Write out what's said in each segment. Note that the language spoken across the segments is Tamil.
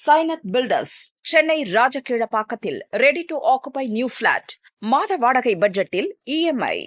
Sainath builders Chennai ராஜகீழப்பாக்கத்தில் ready to occupy new flat மாத வாடகை பட்ஜெட்டில் இஎம்ஐ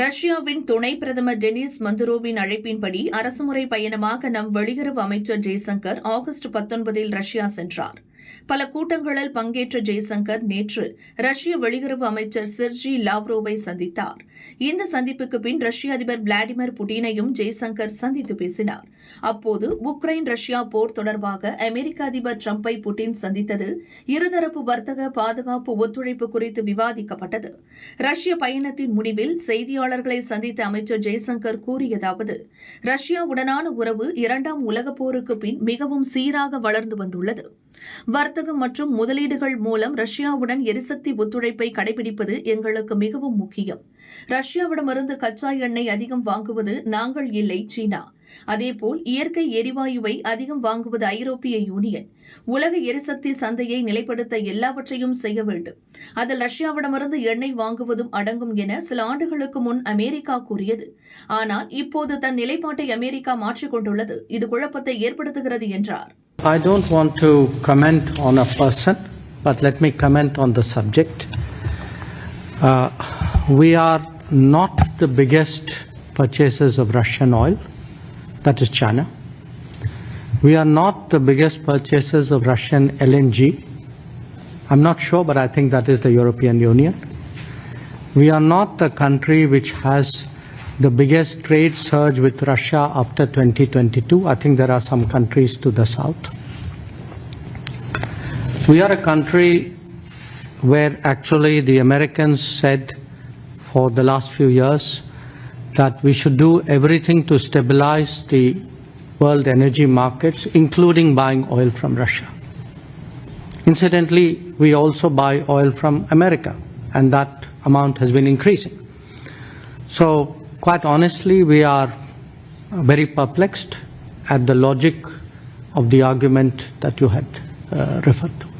ரஷ்யாவின் துணை பிரதமர் டெனிஸ் மந்துரோவின் அழைப்பின்படி அரசுமுறை பயணமாக நம் வெளியுறவு அமைச்சர் ஜெய்சங்கர் ஆகஸ்ட் பத்தொன்பதில் ரஷ்யா சென்றார். பல கூட்டங்களில் பங்கேற்ற ஜெய்சங்கர் நேற்று ரஷ்ய வெளியுறவு அமைச்சர் செர்ஜி லாவ்ரோவை சந்தித்தார். இந்த சந்திப்புக்கு பின் ரஷ்ய அதிபர் விளாடிமிர் புட்டினையும் ஜெய்சங்கர் சந்தித்து பேசினார். அப்போது உக்ரைன் ரஷ்யா போர் தொடர்பாக அமெரிக்க அதிபர் டிரம்பை புட்டின் சந்தித்தது இருதரப்பு வர்த்தக பாதுகாப்பு ஒத்துழைப்பு குறித்து விவாதிக்கப்பட்டது. ரஷ்ய பயணத்தின் முடிவில் செய்தியாளர் செய்தியாளர்களை சந்தித்த அமைச்சர் ஜெய்சங்கர் கூறியதாவது ரஷ்யாவுடனான உறவு இரண்டாம் உலகப் போருக்கு பின் மிகவும் சீராக வளர்ந்து வந்துள்ளது. வர்த்தகம் மற்றும் முதலீடுகள் மூலம் ரஷ்யாவுடன் எரிசக்தி ஒத்துழைப்பை கடைபிடிப்பது எங்களுக்கு மிகவும் முக்கியம். ரஷ்யாவிடமிருந்து கச்சா எண்ணெய் அதிகம் வாங்குவது நாங்கள் இல்லை சீனா. அதேபோல் இயற்கை எரிவாயுவை அதிகம் வாங்குவது ஐரோப்பிய யூனியன். உலக எரிசக்தி சந்தையை நிலைப்படுத்த எல்லாவற்றையும் செய்ய வேண்டும். அதில் ரஷ்யாவிடமிருந்து எண்ணெய் வாங்குவதும் அடங்கும் என சில ஆண்டுகளுக்கு முன் அமெரிக்கா கூறியது. ஆனால் இப்போது தன் நிலைப்பாட்டை அமெரிக்கா மாற்றிக் கொண்டுள்ளது இது குழப்பத்தை ஏற்படுத்துகிறது என்றார். I don't want to comment on a person, but let me comment on the subject. Uh, we are not the biggest purchasers of Russian oil, that is China. We are not the biggest purchasers of Russian LNG. I'm not sure, but I think that is the European Union. We are not the country which has the biggest trade surge with Russia after 2022. I think there are some countries to the south. We are a country where actually the Americans said for the last few years that we should do everything to stabilize the world energy markets, including buying oil from Russia. Incidentally, we also buy oil from America, and that amount has been increasing. So, quite honestly, we are very perplexed at the logic of the argument that you had uh, referred to.